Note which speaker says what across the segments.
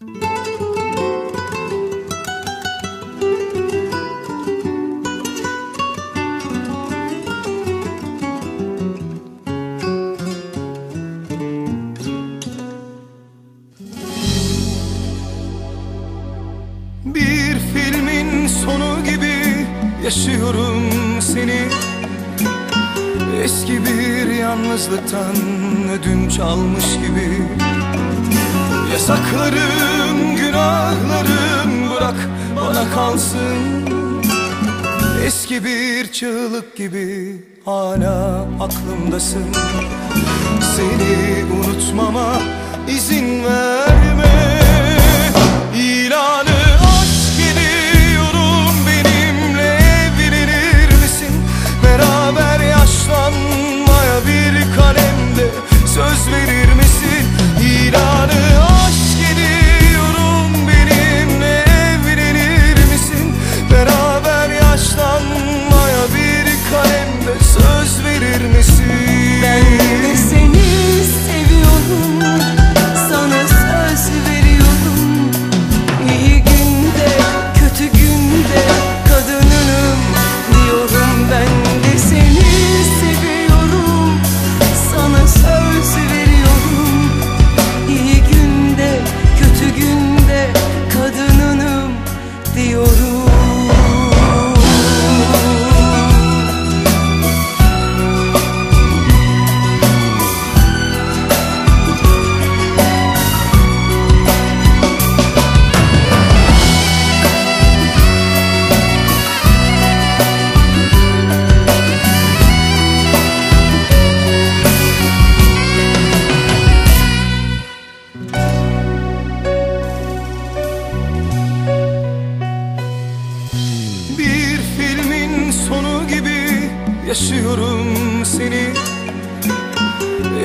Speaker 1: Bir filmin sonu gibi yaşıyorum seni. Eski bir yalnızlıktan ödünç almış gibi. Yasaklarım, günahlarım bırak bana kalsın. Eski bir çığlık gibi hala aklımdasın. Seni unutmama izin ver.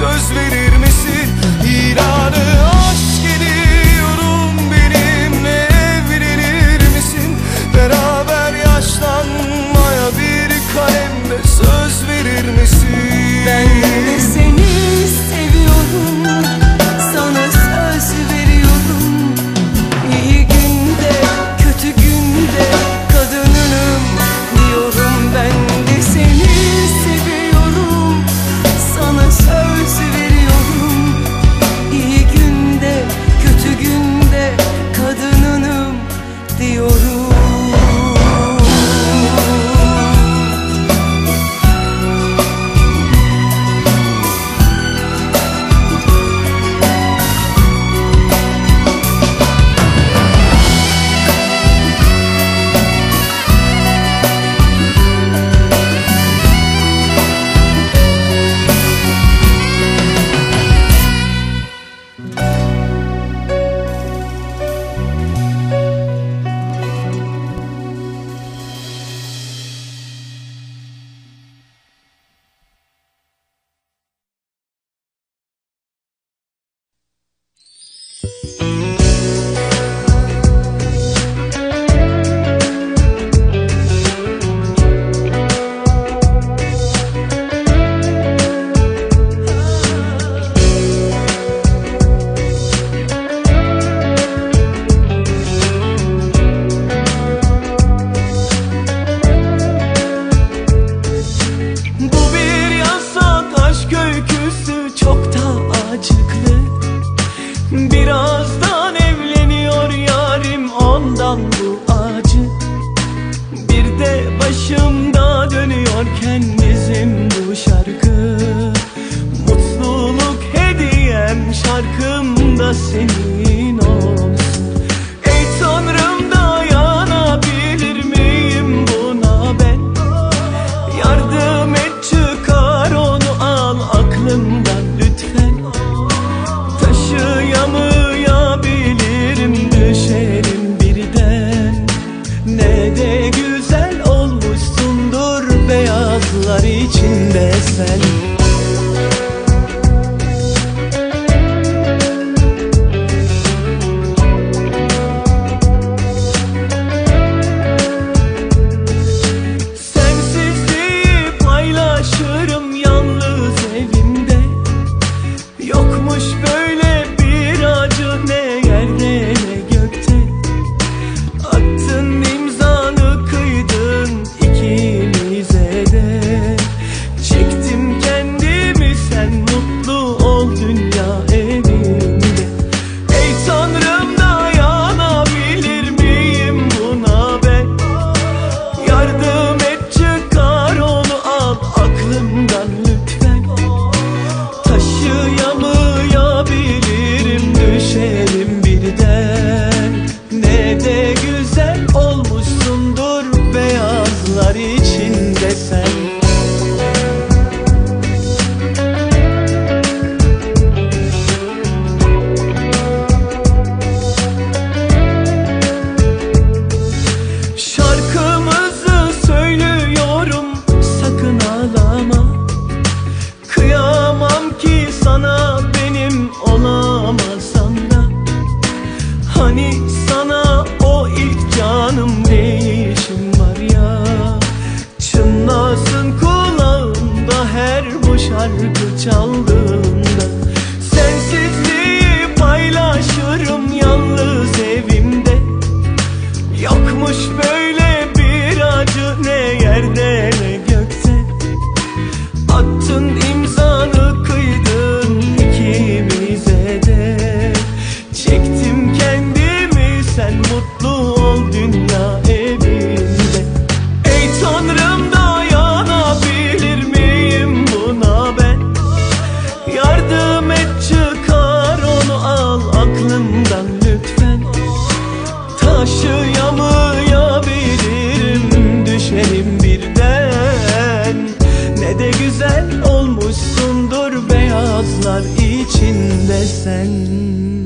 Speaker 1: söz
Speaker 2: verin and Hani sana o ilk canım ne işim var ya? Çınlasın kulağımda her
Speaker 3: bu şarkı çaldığımda Sensizliği paylaşırım yalnız evimde. Yokmuş böyle bir acı ne yerde ne gökte. Attın imzanı kıydın ikimize de Çektin sanh